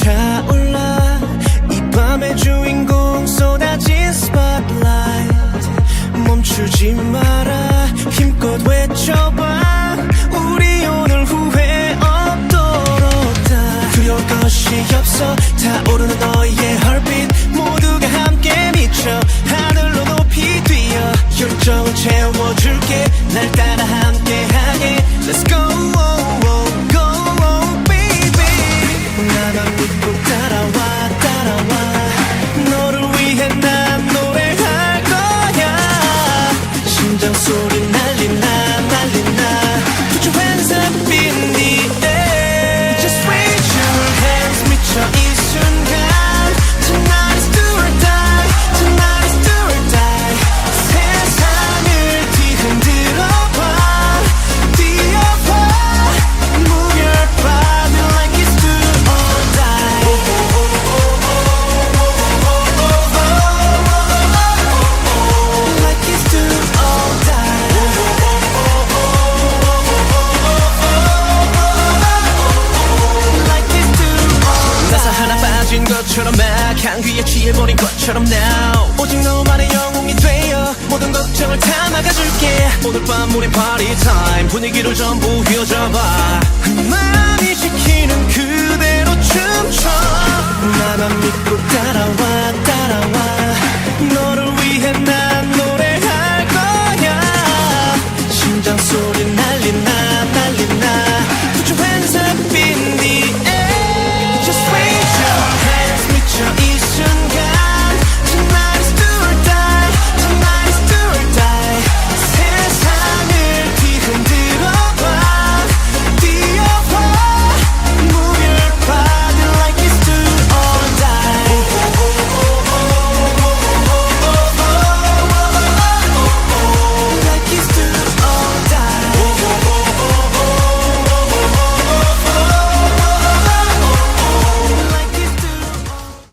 차올라. 이 밤의 주인공 쏟아진 spotlight. 멈추지 마라. 힘껏 외쳐봐. 우리 오늘 후회 없도록 다. 두려울 것이 없어. 타오르는 너의 얼핏 모두가 함께 미쳐. 하늘로 높이 뛰어. 열정 채워줄게. 날 따라 함께하게. Let's go. 나만 믿고 따라와 것처럼 막 향기에 취해버린 것처럼 now. 오직 너만의 영웅이 되어 모든 걱정을 다 막아줄게. 오늘 밤 우리 파티 타임 분위기를 전부 휘어잡아. 마음이